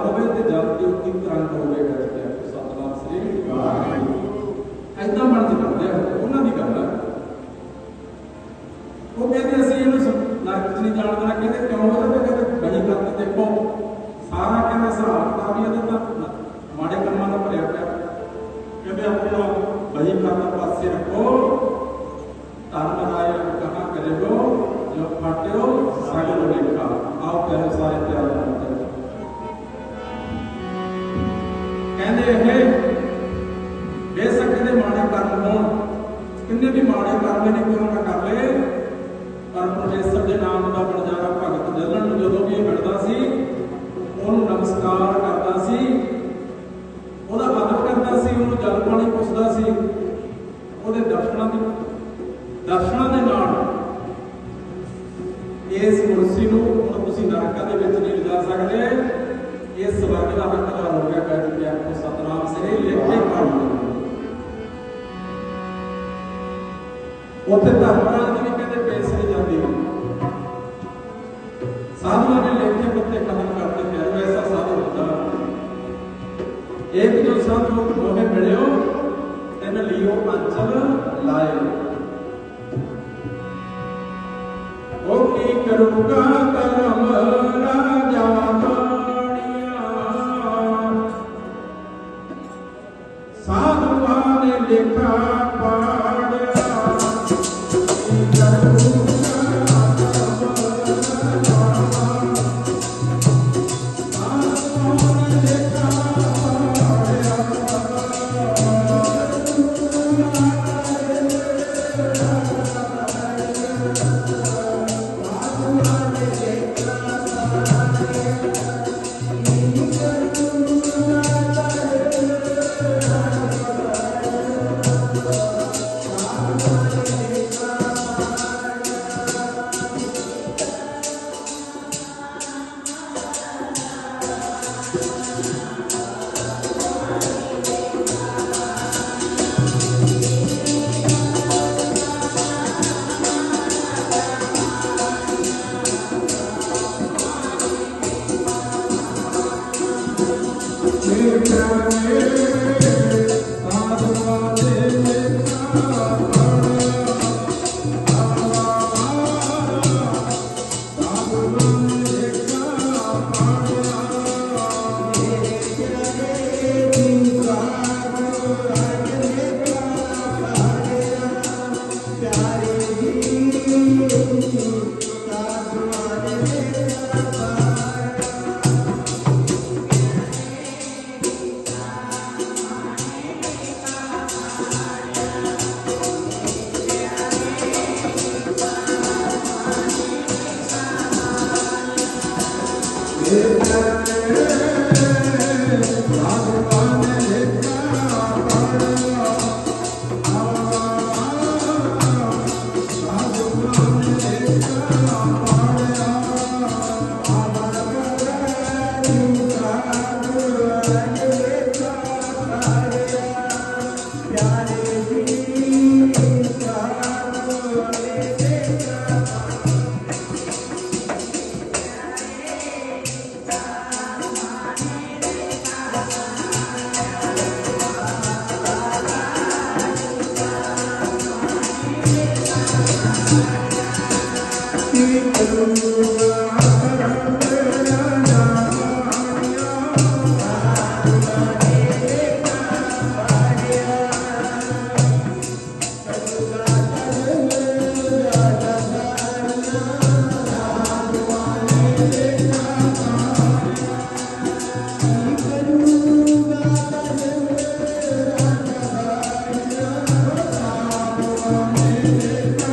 ਹੋਵੇ ਤੇ ਜਲ ਦੇ ਉੱਤੇ ਤਰੰਗ ਹੋਵੇ ਬੈਠ ਕੇ ਆਖੋ ਸਤਨਾਮ ਸ੍ਰੀ ਵਾਹਿਗੁਰੂ ਐਦਾਂ ਬਣ ਜਾਂਦੇ ਆ, ਉਹਨਾਂ ਦੀ ਗੱਲ ਹੈ ਉਹ ਕਹਿੰਦੇ ਅਸੀਂ ਇਹਨੂੰ ਨਰਕ 'ਚ ਨਹੀਂ ਜਾਣ ਦੇਣਾ। ਕਹਿੰਦੇ ਕਿਉਂ? ਉਹਦੇ ਤੇ ਕਹਿੰਦੇ ਬਹੀ ਕਰਤ ਦੇਖੋ। ਸਾਰਾ ਕਹਿੰਦੇ ਹਿਸਾਬ ਕਿਤਾਬ ਹੀ ਇਹਦੇ ਤਾਂ ਮਾੜੇ ਕੰਮਾਂ ਦਾ ਭਰਿਆ ਪਿਆ। ਕਹਿੰਦੇ ਆਪਣਾ ਬਹੀ ਕਰਤ ਪਾਸੇ ਰੱਖੋ। ਕਹਿੰਦੇ ਇਹ ਬੇਸ਼ੱਕ ਦੇ ਮਾੜੇ ਕਰਮ ਹੋਣ। ਕਿੰਨੇ ਵੀ ਮਾੜੇ ਕਰਮ ਨੇ ਕਿਉਂ ਨਾ ਕਰ ਲਏ। ਪਰ ਪਰਮੇਸ਼ਰ ਦੇ ਨਾਮ ਦਾ ਬਣਜਾਰਾ ਭਗਤ ਜਲਣ ਨੂੰ ਜਦੋਂ ਵੀ ਇਹ ਮਿਲਦਾ ਸੀ, ਉਹਨੂੰ ਨਮਸਕਾਰ ਕਰਦਾ ਸੀ। ਉਹਦਾ ਆਦਰ ਕਰਦਾ ਸੀ, ਉਹਨੂੰ ਜਲ ਪਾਣੀ ਪੁੱਛਦਾ ਸੀ। ਉਹਦੇ ਦਰਸ਼ਨਾਂ ਦੀ ਦਰਸ਼ਨਾਂ ਦੇ ਨਾਲ ਇਸ ਕੁਰਸੀ ਨੂੰ ਹੁਣ ਤੁਸੀਂ ਨਰਕਾਂ ਦੇ ਵਿੱਚ ਨਹੀਂ ਲਿਜਾ ਸਕਦੇ। ਇਹ ਸਵਰਗ ਦਾ ਹੱਕਦਾਰ ਹੋ ਗਿਆ ਬੈਠ ਕੇ ਆਪਕੋ ਸਤਨਾਮ ਸੇ ਲਿਖ ਕੇ ਉੱਥੇ ਧਰਮਰਾਜ ਦੀ ਕਹਿੰਦੇ ਪੈਸੇ ਨਹੀਂ ਜਾਂਦੇ। ਸਾਧੂਆਂ ਨੇ ਲਿਖ ਪੱਤੇ ਕਦਮ ਕਰਦੇ ਪਿਆਰੋ ਐਸਾ ਸਾਧੂ ਹੁੰਦਾ। ਇੱਕ ਜੋ ਸਾਧੂ ਮੋਹੇ ਮਿਲਿਓ, ਤਿੰਨ ਲਿਓ ਅੰਚਲ ਲਾਇਓ। ਉਹ ਕੀ ਕਰੂਗਾ? ਕੀ